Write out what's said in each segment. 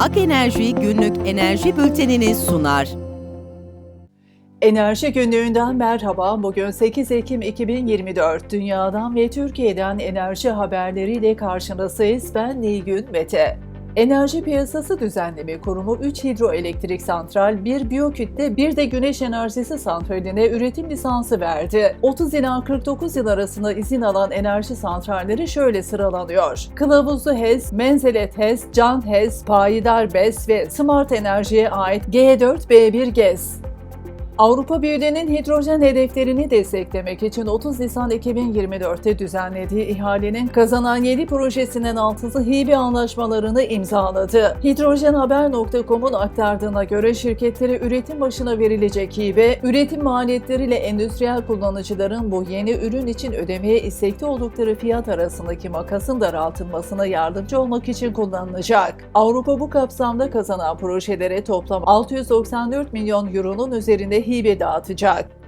Ak Enerji günlük enerji bültenini sunar. Enerji günlüğünden merhaba. Bugün 8 Ekim 2024. Dünyadan ve Türkiye'den enerji haberleriyle karşınızdayız. Ben Nilgün Mete. Enerji Piyasası Düzenleme Kurumu 3 hidroelektrik santral, 1 biyokütle, bir de güneş enerjisi santraline üretim lisansı verdi. 30 ila 49 yıl arasında izin alan enerji santralleri şöyle sıralanıyor. Kılavuzlu HES, Menzelet HES, Can HES, Payidar BES ve Smart Enerji'ye ait G4B1 GES. Avrupa Birliği'nin hidrojen hedeflerini desteklemek için 30 Nisan 2024'te düzenlediği ihalenin kazanan 7 projesinden altısı hibe anlaşmalarını imzaladı. Hidrojenhaber.com'un aktardığına göre şirketlere üretim başına verilecek hibe, üretim maliyetleriyle endüstriyel kullanıcıların bu yeni ürün için ödemeye istekli oldukları fiyat arasındaki makasın daraltılmasına yardımcı olmak için kullanılacak. Avrupa bu kapsamda kazanan projelere toplam 694 milyon euronun üzerinde hibe dağıtacak.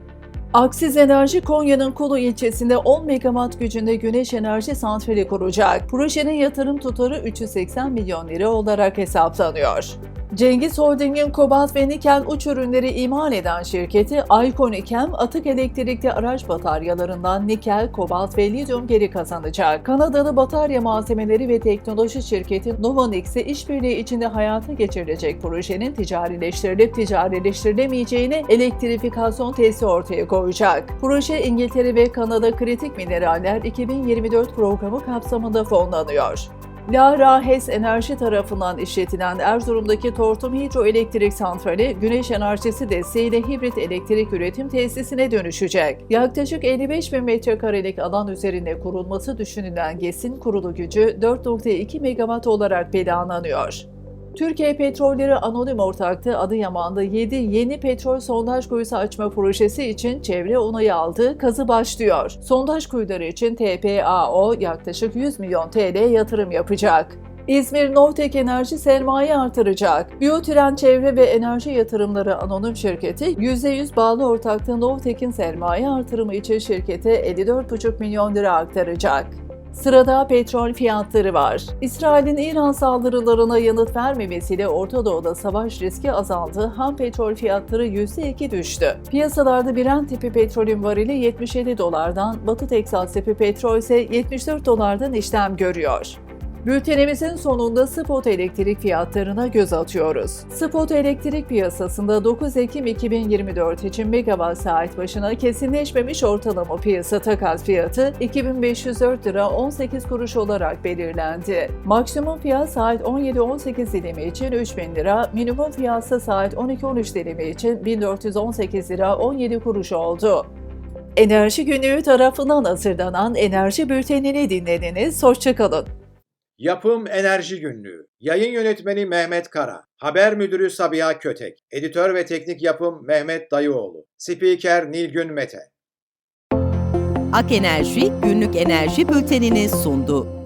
Aksiz Enerji Konya'nın Kulu ilçesinde 10 megawatt gücünde güneş enerji santrali kuracak. Projenin yatırım tutarı 380 milyon lira olarak hesaplanıyor. Cengiz Holding'in kobalt ve nikel uç ürünleri imal eden şirketi Iconikem, atık elektrikli araç bataryalarından nikel, kobalt ve lityum geri kazanacak. Kanadalı batarya malzemeleri ve teknoloji şirketi Novanix'e işbirliği içinde hayata geçirilecek projenin ticarileştirilip ticarileştirilemeyeceğini elektrifikasyon testi ortaya koyacak. Proje İngiltere ve Kanada Kritik Mineraller 2024 programı kapsamında fonlanıyor. Lara HES Enerji tarafından işletilen Erzurum'daki Tortum Hidroelektrik Santrali, güneş enerjisi desteğiyle hibrit elektrik üretim tesisine dönüşecek. Yaklaşık 55 bin metrekarelik alan üzerinde kurulması düşünülen GES'in kurulu gücü 4.2 megawatt olarak planlanıyor. Türkiye Petrolleri Anonim Ortaklığı Adıyaman'da 7 yeni petrol sondaj kuyusu açma projesi için çevre onayı aldı, kazı başlıyor. Sondaj kuyuları için TPAO yaklaşık 100 milyon TL yatırım yapacak. İzmir Novtek Enerji sermaye artıracak. Biyotren Çevre ve Enerji Yatırımları Anonim Şirketi %100 bağlı ortaklığı Novtek'in sermaye artırımı için şirkete 54,5 milyon lira aktaracak. Sırada petrol fiyatları var. İsrail'in İran saldırılarına yanıt vermemesiyle Orta Doğu'da savaş riski azaldı. Ham petrol fiyatları %2 düştü. Piyasalarda Brent tipi petrolün varili 77 dolardan, Batı Teksas tipi petrol ise 74 dolardan işlem görüyor. Bültenimizin sonunda spot elektrik fiyatlarına göz atıyoruz. Spot elektrik piyasasında 9 Ekim 2024 için megawatt saat başına kesinleşmemiş ortalama piyasa takas fiyatı 2504 lira 18 kuruş olarak belirlendi. Maksimum fiyat saat 17-18 dilimi için 3000 lira, minimum fiyatsa saat 12-13 dilimi için 1418 lira 17 kuruş oldu. Enerji Günlüğü tarafından hazırlanan Enerji Bülteni'ni dinlediniz. Hoşçakalın. Yapım Enerji Günlüğü. Yayın yönetmeni Mehmet Kara. Haber müdürü Sabiha Kötek. Editör ve teknik yapım Mehmet Dayıoğlu. Spiker Nilgün Mete. Ak Enerji günlük enerji bültenini sundu.